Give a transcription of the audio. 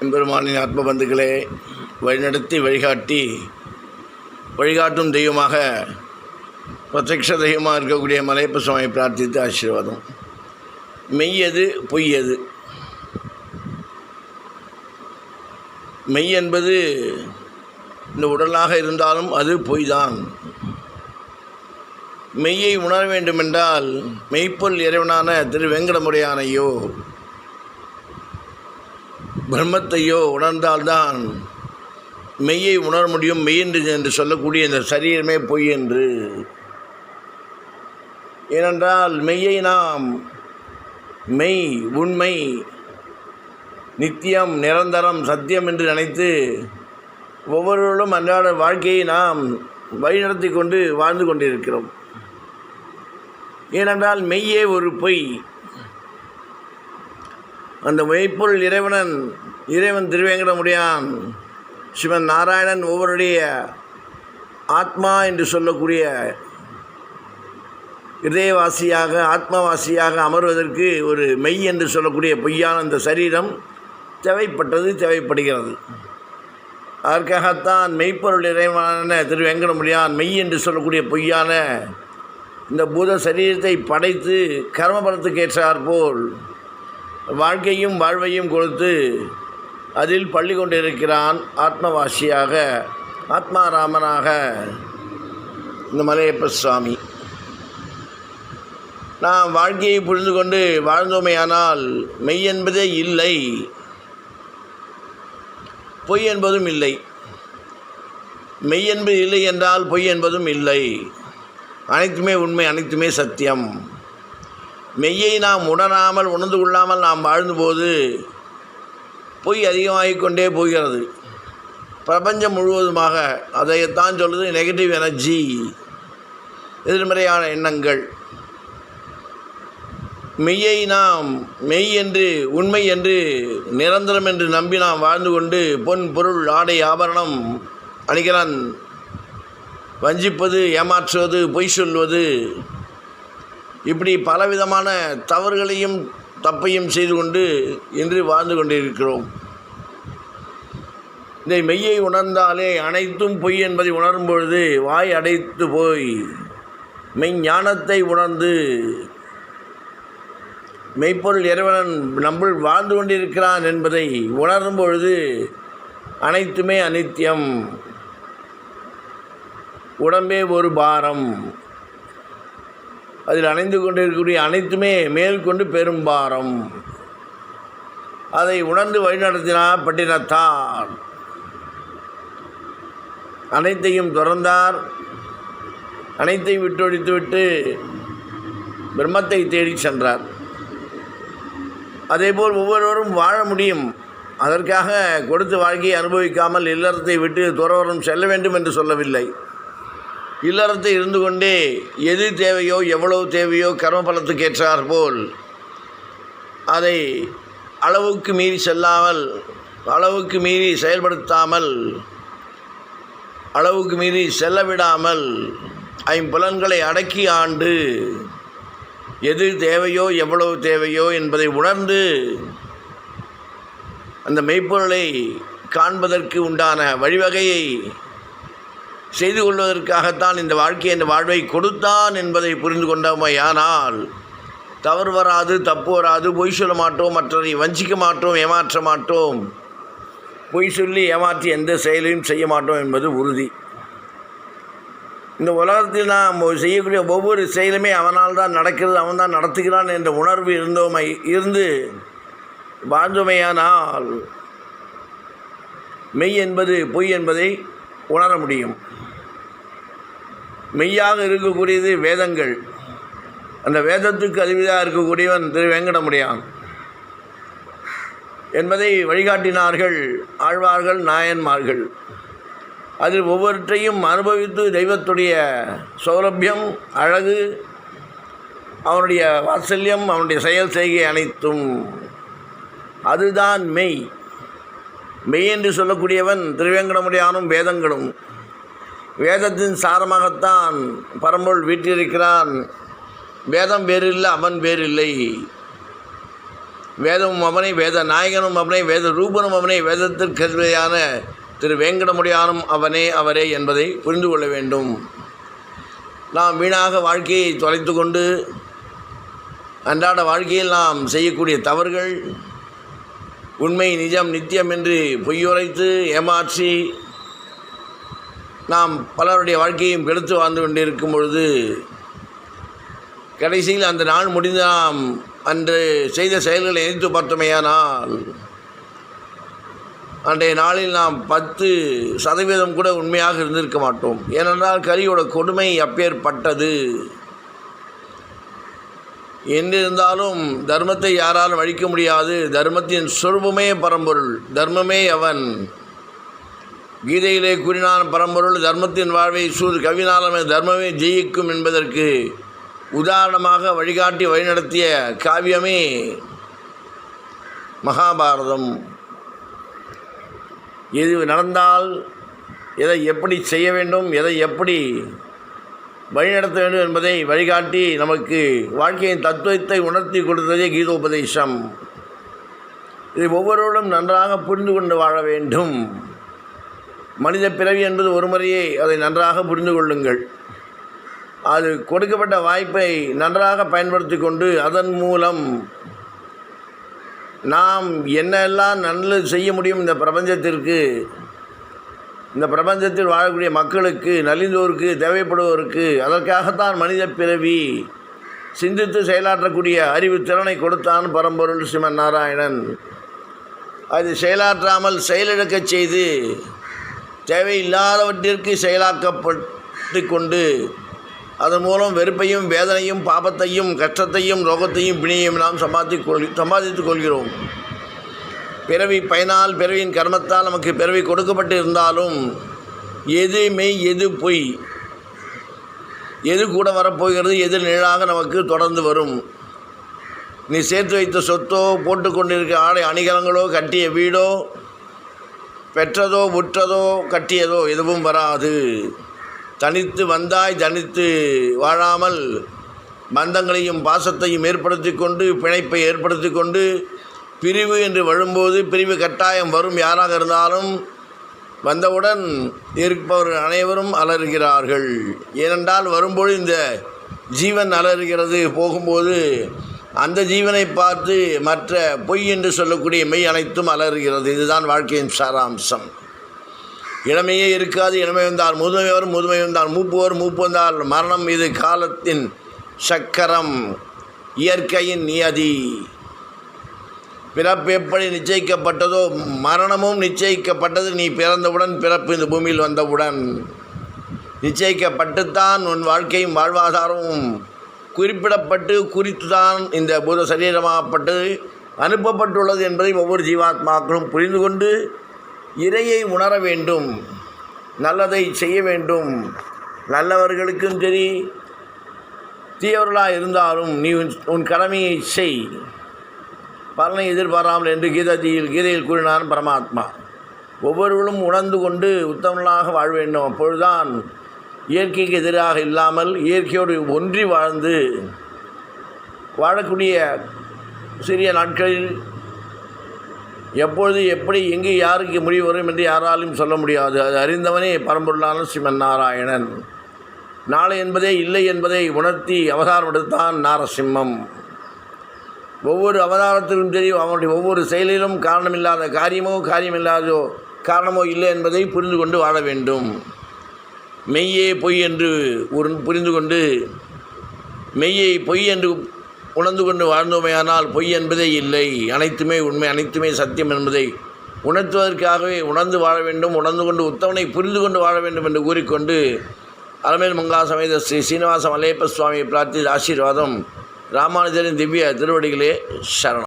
எம்பெருமானின் ஆத்ம பந்துக்களே வழிநடத்தி வழிகாட்டி வழிகாட்டும் தெய்வமாக பிரத்யக்ஷ தெய்வமாக இருக்கக்கூடிய மலையப்ப சுவாமி பிரார்த்தித்து ஆசீர்வாதம். மெய்யது பொய்யது. மெய் என்பது இந்த உடலாக இருந்தாலும் அது பொய்தான். மெய்யை உணர வேண்டுமென்றால் மெய்ப்பொல் இறைவனான திரு வெங்கடமுடையானையோ பிரம்மத்தையோ உணர்ந்தால்தான் மெய்யை உணர முடியும் மெய் என்று என்று சொல்லக்கூடிய இந்த சரீரமே பொய் என்று. ஏனென்றால் மெய்யை நாம் மெய் உண்மை நித்தியம் நிரந்தரம் சத்தியம் என்று நினைத்து ஒவ்வொருவரும் அன்றாட வாழ்க்கையை நாம் வழிநடத்தி கொண்டு வாழ்ந்து கொண்டிருக்கிறோம். ஏனென்றால் மெய்யே ஒரு பொய். அந்த மெய்ப்பொருள் இறைவனன் இறைவன் திருவேங்கடமுடியான் சிவன் நாராயணன் ஒவ்வொருடைய ஆத்மா என்று சொல்லக்கூடிய இதயவாசியாக ஆத்மவாசியாக அமர்வதற்கு ஒரு மெய் என்று சொல்லக்கூடிய பொய்யான அந்த சரீரம் தேவைப்பட்டது தேவைப்படுகிறது. அதற்காகத்தான் மெய்ப்பொருள் இறைவனான திரு வெங்கடமுடியான் மெய் என்று சொல்லக்கூடிய பொய்யான இந்த பூத சரீரத்தை படைத்து கர்மபலத்துக்கு ஏற்றாற்போல் வாழ்க்கையும் வாழ்வையும் கொடுத்து அதில் பள்ளி கொண்டிருக்கிறான் ஆத்மவாசியாக ஆத்மாராமனாக இந்த மலையப்ப சுவாமி. நாம் வாழ்க்கையை புரிந்து கொண்டு வாழ்ந்தோமையானால் மெய் என்பதே இல்லை பொய் என்பதும் இல்லை. மெய் என்பது இல்லை என்றால் பொய் என்பதும் இல்லை. அனைத்துமே உண்மை அனைத்துமே சத்தியம். மெய்யை நாம் உணராமல் உணர்ந்து கொள்ளாமல் நாம் வாழ்ந்தபோது பொய் அதிகமாகிக் கொண்டே போகிறது. பிரபஞ்சம் முழுவதுமாக அதைத்தான் சொல்லுது நெகட்டிவ் எனர்ஜி எதிர்மறையான எண்ணங்கள். மெய்யை நாம் மெய் என்று உண்மை என்று நிரந்தரம் என்று நம்பி நாம் வாழ்ந்து கொண்டு பொன் பொருள் ஆடை ஆபரணம் அணிகிறான். வஞ்சிப்பது ஏமாற்றுவது பொய் சொல்வது இப்படி பலவிதமான தவறுகளையும் தப்பையும் செய்து கொண்டு இன்று வாழ்ந்து கொண்டிருக்கிறோம். இந்த மெய்யை உணர்ந்தாலே அனைத்தும் பொய் என்பதை உணரும் பொழுது வாய் அடைத்து போய் மெய்ஞானத்தை உணர்ந்து மெய்ப்பொருள் இறைவனன் நம்முள் வாழ்ந்து கொண்டிருக்கிறான் என்பதை உணரும் பொழுது அனைத்துமே அனித்தியம் உடம்பே ஒரு பாரம். அதில் அணைந்து கொண்டிருக்கக்கூடிய அனைத்துமே மேற்கொண்டு பெரும்பாரம் அதை உணர்ந்து வழிநடத்தினார் பட்டினத்தார் அனைத்தையும் துறந்தார். அனைத்தையும் விட்டொழித்துவிட்டு பிரம்மத்தை தேடி சென்றார். அதேபோல் ஒவ்வொருவரும் வாழ முடியும். அதற்காக கொடுத்த வாழ்க்கையை அனுபவிக்காமல் இல்லறத்தை விட்டு துறவரம் செல்ல வேண்டும் என்று சொல்லவில்லை. இல்லறத்தை இருந்து கொண்டே எது தேவையோ எவ்வளவு தேவையோ கர்மபலத்துக்கு ஏற்றார் போல் அதை அளவுக்கு மீறி செல்லாமல் அளவுக்கு மீறி செயல்படுத்தாமல் அளவுக்கு மீறி செல்ல விடாமல் ஐம்புலன்களை அடக்கி ஆண்டு எது தேவையோ எவ்வளவு தேவையோ என்பதை உணர்ந்து அந்த மெய்ப்பொருளை காண்பதற்கு உண்டான வழிவகையை செய்து கொள்வதற்காகத்தான் இந்த வாழ்க்கை இந்த வாழ்வை கொடுத்தான் என்பதை புரிந்து கொண்டோமையானால் தவறு வராது தப்பு வராது பொய் சொல்ல மாட்டோம் மற்றவரை வஞ்சிக்க மாட்டோம் ஏமாற்ற மாட்டோம். பொய் சொல்லி ஏமாற்றி எந்த செயலையும் செய்ய மாட்டோம் என்பது உறுதி. இந்த உலகத்தில் நாம் செய்யக்கூடிய ஒவ்வொரு செயலுமே அவனால் தான் நடக்கிறது அவன் தான் நடத்துகிறான் என்ற உணர்வு இருந்தோமை இருந்து வாழ்ந்தோமையானால் மெய் என்பது பொய் என்பதை உணர முடியும். மெய்யாக இருக்கக்கூடியது வேதங்கள். அந்த வேதத்துக்கு அதிபதியாக இருக்கக்கூடியவன் திரு வெங்கடமுடியான். என்பதை வழிகாட்டினார்கள் ஆழ்வார்கள் நாயன்மார்கள். அதில் ஒவ்வொருத்தையும் அனுபவித்து தெய்வத்துடைய சௌரபியம் அழகு அவனுடைய வாத்சல்யம் அவனுடைய செயல் செய்கை அனைத்தும். அதுதான் மெய். மெய் என்று சொல்லக்கூடியவன் திருவேங்கடமுடியானும் வேதங்களும். வேதத்தின் சாரமாகத்தான் பரம்பொருள் வீட்டிருக்கிறான் வேதம் வேறில்லை அவன் வேறில்லை. வேதமும் அவனை வேத நாயகனும் அவனை வேத ரூபனும் அவனை வேதத்திற்கெதிரையான திரு வேங்கடமுடியானும் அவனே அவரே என்பதை புரிந்து கொள்ள வேண்டும். நாம் வீணாக வாழ்க்கையை தொலைத்து கொண்டு அன்றாட வாழ்க்கையில் நாம் செய்யக்கூடிய தவறுகள் உண்மை நிஜம் நித்தியம் என்று பொய்யுரைத்து ஏமாற்றி நாம் பலருடைய வாழ்க்கையும் கெடுத்து வாழ்ந்து கொண்டிருக்கும் பொழுது கடைசியில் அந்த நாள் முடிந்து நாம் அன்று செய்த செயல்களை எதிர்த்து பார்த்தோமேயானால் அன்றைய நாளில் நாம் பத்து சதவீதம் கூட உண்மையாக இருந்திருக்க மாட்டோம். ஏனென்றால் கரியோட கொடுமை அப்பேற்பட்டது. என்றிருந்தாலும் தர்மத்தை யாராலும் அழிக்க முடியாது. தர்மத்தின் சொருபமே பரம்பொருள். தர்மமே அவன். கீதையிலே கூறினான் பரம்பொருள் தர்மத்தின் வாழ்வை சூர் கவினாலமே தர்மமே ஜெயிக்கும் என்பதற்கு உதாரணமாக வழிகாட்டி வழிநடத்திய காவியமே மகாபாரதம். எது நடந்தால் எதை எப்படி செய்ய வேண்டும் எதை எப்படி வழிநடத்த வேண்டும் என்பதை வழிகாட்டி நமக்கு வாழ்க்கையின் தத்துவத்தை உணர்த்தி கொடுத்ததே கீதோபதேசம். இதை ஒவ்வொருவரும் நன்றாக புரிந்து கொண்டு வாழ வேண்டும். மனித பிறவி என்பது ஒரு முறையே அதை நன்றாக புரிந்து கொள்ளுங்கள். அது கொடுக்கப்பட்ட வாய்ப்பை நன்றாக பயன்படுத்தி கொண்டு அதன் மூலம் நாம் என்னெல்லாம் நல்லது செய்ய முடியும் இந்த பிரபஞ்சத்திற்கு இந்த பிரபஞ்சத்தில் வாழக்கூடிய மக்களுக்கு நலிந்தோருக்கு தேவைப்படுவோருக்கு அதற்காகத்தான் மனித பிறவி சிந்தித்து செயலாற்றக்கூடிய அறிவு திறனை கொடுத்தான் பரம்பொருள் சிவன் நாராயணன். அது செயலாற்றாமல் செயலிழக்கச் செய்து தேவையில்லாதவற்றிற்கு செயலாக்கப்பட்டு கொண்டு அதன் மூலம் வெறுப்பையும் வேதனையும் பாபத்தையும் கஷ்டத்தையும் ரோகத்தையும் பிணியையும் நாம் சம்பாதி கொள் சம்பாதித்துக் கொள்கிறோம். பிறவி பயனால் பிறவியின் கர்மத்தால் நமக்கு பிறவி கொடுக்கப்பட்டு இருந்தாலும் எது மெய் எது பொய்? எது கூட வரப்போகிறது எது நிழலாக நமக்கு தொடர்ந்து வரும்? நீ சேர்த்து வைத்த சொத்தோ போட்டுக்கொண்டிருக்க ஆடை அணிகலங்களோ கட்டிய வீடோ பெற்றதோ உற்றதோ கட்டியதோ எதுவும் வராது. தனித்து வந்தாய் தனித்து வாழாமல் பந்தங்களையும் பாசத்தையும் ஏற்படுத்தி கொண்டு பிணைப்பை ஏற்படுத்தி கொண்டு பிரிவு என்று வரும்போது பிரிவு கட்டாயம் வரும். யாராக இருந்தாலும் வந்தவுடன் இருப்பவர்கள் அனைவரும் அலறுகிறார்கள். ஏனென்றால் வரும்போது இந்த ஜீவன் அலறுகிறது. போகும்போது அந்த ஜீவனை பார்த்து மற்ற பொய் என்று சொல்லக்கூடிய மெய் அனைத்தும் அலறுகிறது. இதுதான் வாழ்க்கையின் சாராம்சம். இளமையே இருக்காது இளமை வந்தால் முதுமை வரும் முதுமை வந்தால் மூப்பு வரும் மூப்பு வந்தால் மரணம். இது காலத்தின் சக்கரம் இயற்கையின் நியதி. பிறப்பு எப்படி நிச்சயிக்கப்பட்டதோ மரணமும் நிச்சயிக்கப்பட்டது. நீ பிறந்தவுடன் பிறப்பு இந்த பூமியில் வந்தவுடன். நிச்சயிக்கப்பட்டுத்தான் உன் வாழ்க்கையும் வாழ்வாதாரமும் குறிப்பிடப்பட்டு குறித்துதான் இந்த பூத சரீரமாகப்பட்டு அனுப்பப்பட்டுள்ளது என்பதை ஒவ்வொரு ஜீவாத்மாக்களும் புரிந்து கொண்டு இறையை உணர வேண்டும் நல்லதை செய்ய வேண்டும். நல்லவர்களுக்கும் சரி தீயவர்களாக இருந்தாலும் நீ உன் உன் கடமையை செய். பலனை எதிர்பாராமல் என்று கீதத்தில் கீதையில் கூறினான் பரமாத்மா. ஒவ்வொருவரும் உணர்ந்து கொண்டு உத்தமர்களாக வாழ வேண்டும். அப்பொழுதுதான் இயற்கைக்கு எதிராக இல்லாமல் இயற்கையோடு ஒன்றி வாழ்ந்து வாழக்கூடிய சிறிய நாட்களில் எப்பொழுது எப்படி எங்கே யாருக்கு முடிவு வரும் என்று யாராலும் சொல்ல முடியாது. அது அறிந்தவனே பரம்பொருளான ஸ்ரீமன் நாராயணன் நாளை என்பதே இல்லை என்பதை உணர்த்தி அவதாரம் எடுத்தான் நாரசிம்மம். ஒவ்வொரு அவதாரத்திலும் தெரியும் அவனுடைய ஒவ்வொரு செயலிலும் காரணமில்லாத காரியமோ காரியமில்லாதோ காரணமோ இல்லை என்பதை புரிந்து கொண்டு வாழ வேண்டும். மெய்யே பொய் என்று ஒரு புரிந்து கொண்டு மெய்யை பொய் என்று உணர்ந்து கொண்டு வாழ்ந்தோமையானால் பொய் என்பதே இல்லை. அனைத்துமே உண்மை அனைத்துமே சத்தியம் என்பதை உணர்த்துவதற்காகவே உணர்ந்து வாழ வேண்டும் உணர்ந்து கொண்டு உத்தவனை புரிந்து கொண்டு வாழ வேண்டும் என்று கூறிக்கொண்டு அலமேல் மங்கா சமேத ஸ்ரீ சீனிவாச மலையப்ப சுவாமியை பிரார்த்தி ஆசீர்வாதம். ராமானுஜரின் திவ்ய திருவடிகளே சரணம்.